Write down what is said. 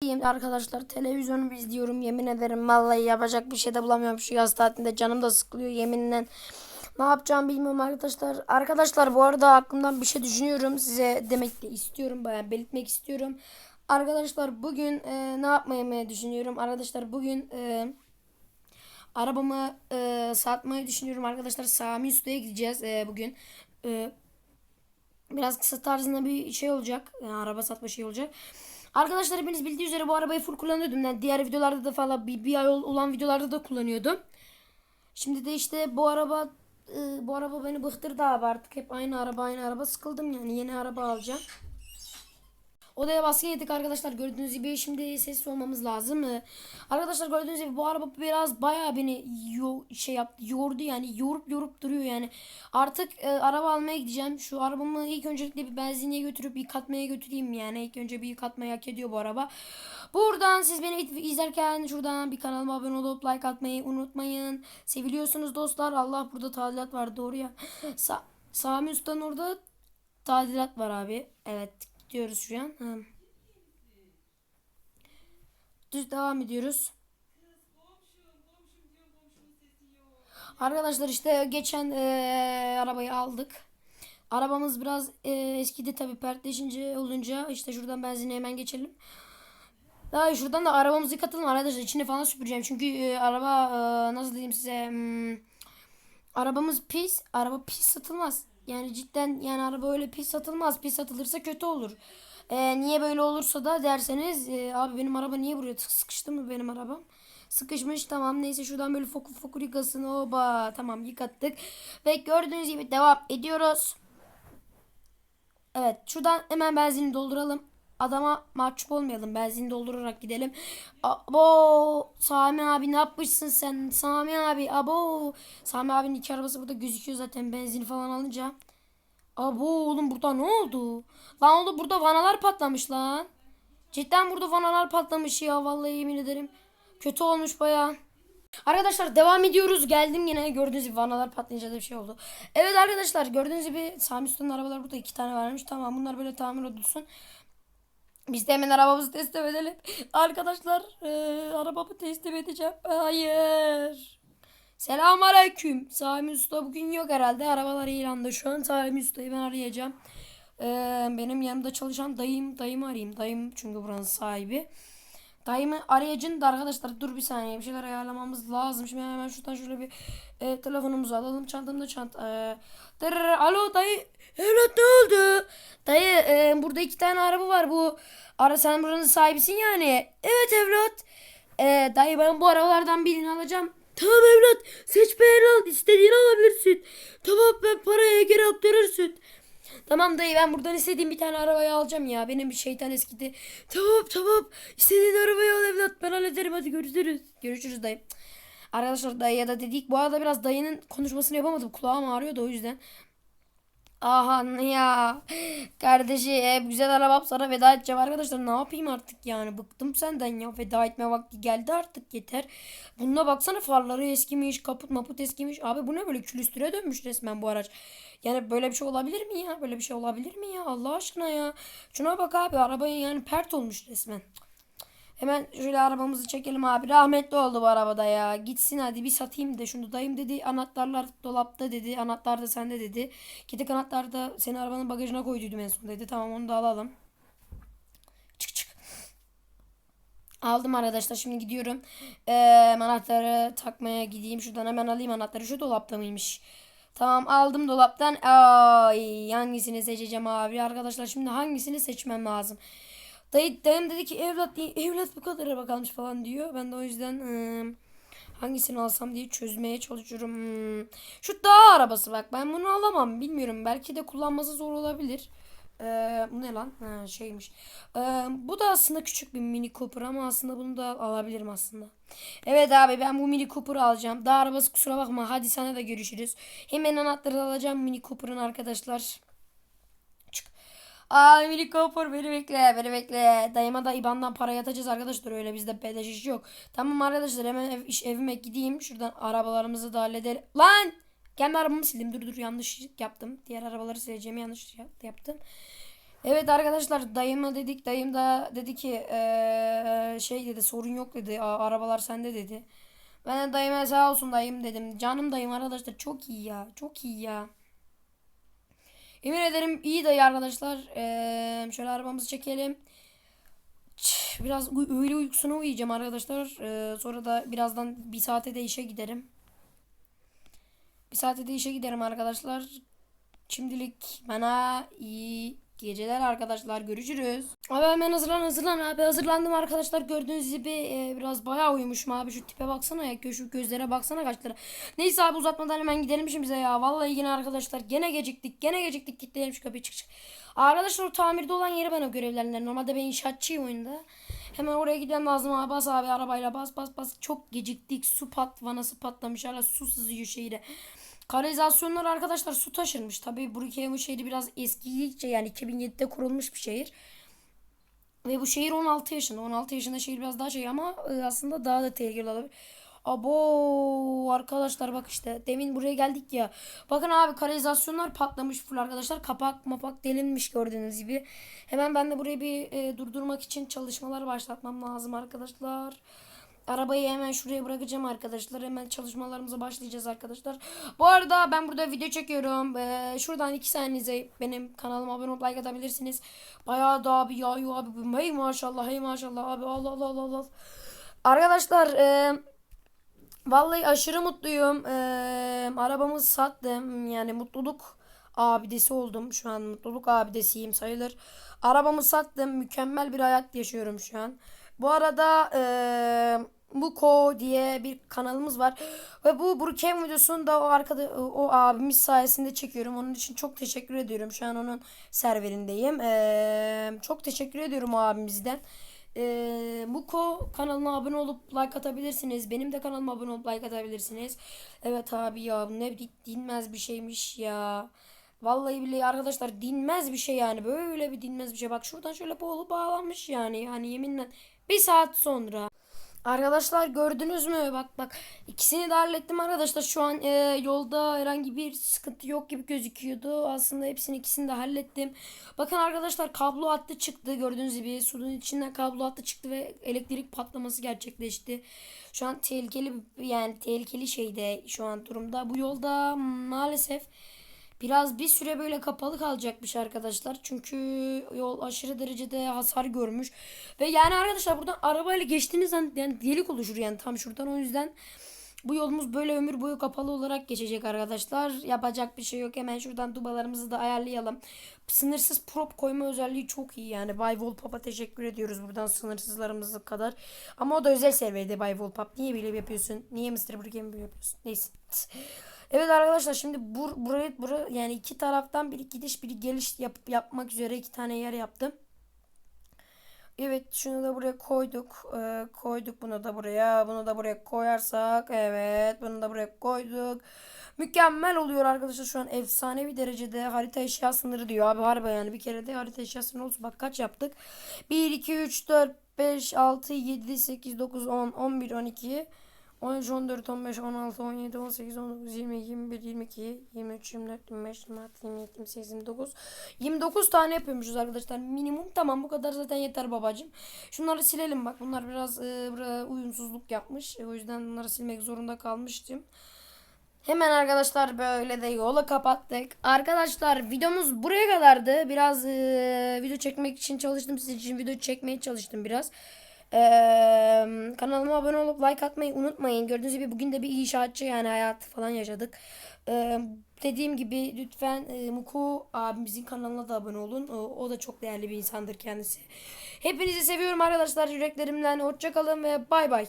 Arkadaşlar televizyonumu izliyorum yemin ederim. Vallahi yapacak bir şey de bulamıyorum. Şu yaz tatilinde canım da sıkılıyor yeminle ne yapacağım bilmiyorum arkadaşlar. Arkadaşlar bu arada aklımdan bir şey düşünüyorum. Size demek de istiyorum bayağı belirtmek istiyorum. Arkadaşlar bugün e, ne yapmayı düşünüyorum? Arkadaşlar bugün e, arabamı e, satmayı düşünüyorum. Arkadaşlar Sami Usta'ya gideceğiz e, bugün. E, biraz kısa tarzında bir şey olacak. Yani araba satma şey olacak. Arkadaşlar hepiniz bildiği üzere bu arabayı full kullanıyordum. Yani diğer videolarda da falan bir, bir ay ol- olan videolarda da kullanıyordum. Şimdi de işte bu araba e, bu araba beni bıktırdı abi artık. Hep aynı araba aynı araba sıkıldım yani yeni araba alacağım. Odaya baskın yedik arkadaşlar. Gördüğünüz gibi şimdi sessiz olmamız lazım. Arkadaşlar gördüğünüz gibi bu araba biraz bayağı beni yo şey yaptı, yordu yani yorup yorup duruyor yani. Artık e, araba almaya gideceğim. Şu arabamı ilk öncelikle bir benzinliğe götürüp yıkatmaya götüreyim yani. İlk önce bir yıkatmayı hak ediyor bu araba. Buradan siz beni izlerken şuradan bir kanalıma abone olup like atmayı unutmayın. Seviliyorsunuz dostlar. Allah burada tadilat var doğru ya. Sa Sami Usta'nın orada tadilat var abi. Evet gidiyoruz şu an. Düz devam ediyoruz. Arkadaşlar işte geçen eee, arabayı aldık. Arabamız biraz eee, eskidi tabi pertleşince olunca işte şuradan benzine hemen geçelim. Daha şuradan da arabamızı yıkatalım arkadaşlar içini falan süpüreceğim çünkü eee, araba eee, nasıl diyeyim size hmm, arabamız pis araba pis satılmaz. Yani cidden yani araba öyle pis satılmaz pis satılırsa kötü olur. Eee, niye böyle olursa da derseniz eee, abi benim araba niye buraya sıkıştı mı benim arabam? Sıkışmış tamam neyse şuradan böyle fokur fokur yıkasın oba tamam yıkattık ve gördüğünüz gibi devam ediyoruz. Evet şuradan hemen benzini dolduralım. Adama mahcup olmayalım. Benzini doldurarak gidelim. Abo Sami abi ne yapmışsın sen? Sami abi abo. Sami abinin iki arabası burada gözüküyor zaten benzini falan alınca. Abo oğlum burada ne oldu? Lan oğlum burada vanalar patlamış lan. Cidden burada vanalar patlamış ya vallahi yemin ederim. Kötü olmuş baya. Arkadaşlar devam ediyoruz. Geldim yine gördüğünüz gibi vanalar patlayınca da bir şey oldu. Evet arkadaşlar gördüğünüz gibi Sami Usta'nın arabalar burada iki tane varmış. Tamam bunlar böyle tamir edilsin. Biz de hemen arabamızı teslim edelim. Arkadaşlar eee, arabamı teslim edeceğim. Hayır. Selam aleyküm. Sami Usta bugün yok herhalde. Arabalar ilanda şu an. Sami Usta'yı ben arayacağım. Eee, benim yanımda çalışan dayım. Dayımı arayayım. Dayım çünkü buranın sahibi. Dayımı arayacağım da arkadaşlar dur bir saniye bir şeyler ayarlamamız lazım. Şimdi hemen şuradan şöyle bir e, telefonumuzu alalım. Çantamda çanta. E, alo dayı. Evlat ne oldu? Dayı e, burada iki tane araba var bu. Ara sen buranın sahibisin yani. Evet evlat. E, dayı ben bu arabalardan birini alacağım. Tamam evlat seç beğen al istediğini alabilirsin. Tamam ben paraya geri aktarırsın. Tamam dayı ben buradan istediğim bir tane arabayı alacağım ya. Benim bir şeytan eskidi. Tamam tamam. İstediğin arabayı al evlat. Ben hallederim hadi görüşürüz. Görüşürüz dayı. Arkadaşlar dayıya da dedik. Bu arada biraz dayının konuşmasını yapamadım. Kulağım ağrıyor da o yüzden. Aha ya. Kardeşim güzel arabam sana veda edeceğim arkadaşlar. Ne yapayım artık yani. Bıktım senden ya. Veda etme vakti geldi artık yeter. Bununla baksana farları eskimiş. Kaput maput eskimiş. Abi bu ne böyle külüstüre dönmüş resmen bu araç. Yani böyle bir şey olabilir mi ya? Böyle bir şey olabilir mi ya? Allah aşkına ya. Şuna bak abi. Arabayı yani pert olmuş resmen. Hemen şöyle arabamızı çekelim abi. Rahmetli oldu bu arabada ya. Gitsin hadi bir satayım da şunu. Dayım dedi anahtarlar dolapta dedi. Anahtar da sende dedi. Gidip anahtar da senin arabanın bagajına koyduydum en son dedi. Tamam onu da alalım. Çık çık. Aldım arkadaşlar şimdi gidiyorum. Ee, anahtarı takmaya gideyim. Şuradan hemen alayım anahtarı. Şu dolapta mıymış? Tamam aldım dolaptan. Ay hangisini seçeceğim abi? Arkadaşlar şimdi hangisini seçmem lazım? Dayı, dayım dedi ki evlat evlat bu kadar araba kalmış falan diyor. Ben de o yüzden ıı, hangisini alsam diye çözmeye çalışıyorum. Hmm. Şu dağ arabası bak ben bunu alamam bilmiyorum. Belki de kullanması zor olabilir. Ee, bu ne lan? Ha, şeymiş. Ee, bu da aslında küçük bir Mini Cooper ama aslında bunu da alabilirim aslında. Evet abi ben bu Mini Cooper'ı alacağım. Dağ arabası kusura bakma. Hadi sana da görüşürüz. Hemen anahtarı alacağım Mini Cooper'ın arkadaşlar. Aa Mini Cooper beni bekle beni bekle. Dayıma da IBAN'dan para yatacağız arkadaşlar öyle bizde beleş iş yok. Tamam arkadaşlar hemen ev, iş, evime gideyim. Şuradan arabalarımızı da halledelim. Lan! Kendi arabamı sildim. Dur dur yanlış yaptım. Diğer arabaları sileceğimi yanlış yaptım. Evet arkadaşlar dayıma dedik. Dayım da dedi ki eee, şey dedi sorun yok dedi. "A- arabalar sende dedi. Ben de dayıma sağ olsun dayım dedim. Canım dayım arkadaşlar çok iyi ya. Çok iyi ya. Emin ederim iyi dayı arkadaşlar. Eee, şöyle arabamızı çekelim. Biraz öğle uykusuna uyuyacağım arkadaşlar. Eee, sonra da birazdan bir saate de işe giderim. Bir saate de işe giderim arkadaşlar. Şimdilik bana iyi geceler arkadaşlar. Görüşürüz. Abi hemen hazırlan hazırlan abi. Hazırlandım arkadaşlar. Gördüğünüz gibi e, biraz bayağı uyumuşum abi. Şu tipe baksana ya. Şu gözlere baksana kaçlara. Neyse abi uzatmadan hemen gidelim şimdi bize ya. Vallahi yine arkadaşlar gene geciktik. Gene geciktik. Gittiyelim şu kapıyı çık çık. Arkadaşlar o tamirde olan yeri ben o görevlerinden. Normalde ben inşaatçıyım oyunda. Hemen oraya gitmem lazım abi. Bas abi arabayla bas bas bas. Çok geciktik. Su pat vanası patlamış. Hala su sızıyor şehire. Kanalizasyonlar arkadaşlar su taşırmış. Tabii Brookhaven şehri biraz eskidikçe yani 2007'de kurulmuş bir şehir. Ve bu şehir 16 yaşında. 16 yaşında şehir biraz daha şey ama e, aslında daha da tehlikeli olabilir. Abo arkadaşlar bak işte demin buraya geldik ya. Bakın abi kanalizasyonlar patlamış full arkadaşlar. Kapak mapak delinmiş gördüğünüz gibi. Hemen ben de burayı bir e, durdurmak için çalışmalar başlatmam lazım arkadaşlar. Arabayı hemen şuraya bırakacağım arkadaşlar. Hemen çalışmalarımıza başlayacağız arkadaşlar. Bu arada ben burada video çekiyorum. Ee, şuradan iki saniyenize benim kanalıma abone olup like atabilirsiniz. Bayağı da abi yağıyor abi. Hey maşallah hey maşallah abi Allah Allah Allah Allah. Arkadaşlar e, vallahi aşırı mutluyum. E, arabamı sattım. Yani mutluluk abidesi oldum. Şu an mutluluk abidesiyim sayılır. Arabamı sattım. Mükemmel bir hayat yaşıyorum şu an. Bu arada eee Muko diye bir kanalımız var. Ve bu Brookhaven videosunu da o arkada o abimiz sayesinde çekiyorum. Onun için çok teşekkür ediyorum. Şu an onun serverindeyim. Eee, çok teşekkür ediyorum abimizden. Eee Muko kanalına abone olup like atabilirsiniz. Benim de kanalıma abone olup like atabilirsiniz. Evet abi ya bu ne dinmez bir şeymiş ya. Vallahi billahi arkadaşlar dinmez bir şey yani. Böyle bir dinmez bir şey. Bak şuradan şöyle boğulu bağlanmış yani. Yani yeminle bir saat sonra. Arkadaşlar gördünüz mü? Bak bak ikisini de hallettim arkadaşlar. Şu an e, yolda herhangi bir sıkıntı yok gibi gözüküyordu. Aslında hepsini ikisini de hallettim. Bakın arkadaşlar kablo hattı çıktı. Gördüğünüz gibi suyun içinden kablo hattı çıktı ve elektrik patlaması gerçekleşti. Şu an tehlikeli yani tehlikeli şeyde şu an durumda. Bu yolda maalesef Biraz bir süre böyle kapalı kalacakmış arkadaşlar. Çünkü yol aşırı derecede hasar görmüş. Ve yani arkadaşlar buradan arabayla geçtiğiniz zaman yani delik oluşur yani tam şuradan. O yüzden bu yolumuz böyle ömür boyu kapalı olarak geçecek arkadaşlar. Yapacak bir şey yok. Hemen şuradan dubalarımızı da ayarlayalım. Sınırsız prop koyma özelliği çok iyi yani. Bay Volpop'a teşekkür ediyoruz buradan sınırsızlarımızı kadar. Ama o da özel seviyede Bay Volpop. Niye böyle yapıyorsun? Niye Mr. Böyle yapıyorsun? Neyse. Evet arkadaşlar şimdi bur burayı bura yani iki taraftan bir gidiş bir geliş yap yapmak üzere iki tane yer yaptım. Evet şunu da buraya koyduk. Ee, koyduk bunu da buraya. Bunu da buraya koyarsak. Evet bunu da buraya koyduk. Mükemmel oluyor arkadaşlar. Şu an efsanevi derecede harita eşya sınırı diyor. Abi harbi yani bir kere de harita eşya sınırı olsun. Bak kaç yaptık? 1, 2, 3, 4, 5, 6, 7, 8, 9, 10, 11, 12, 13, 14, 15, 16, 17, 18, 19, 20, 21, 22, 23, 24, 25, 26, 27, 28, 29. 29 tane yapıyormuşuz arkadaşlar. Minimum tamam bu kadar zaten yeter babacım. Şunları silelim bak. Bunlar biraz e, uyumsuzluk yapmış. E, o yüzden bunları silmek zorunda kalmıştım. Hemen arkadaşlar böyle de yola kapattık. Arkadaşlar videomuz buraya kadardı. Biraz e, video çekmek için çalıştım. Sizin için video çekmeye çalıştım biraz. Ee, kanalıma abone olup like atmayı unutmayın. Gördüğünüz gibi bugün de bir inşaatçı yani hayatı falan yaşadık. Ee, dediğim gibi lütfen e, Muku abimizin kanalına da abone olun. O, o da çok değerli bir insandır kendisi. Hepinizi seviyorum arkadaşlar yüreklerimden. Hoşçakalın ve bay bay.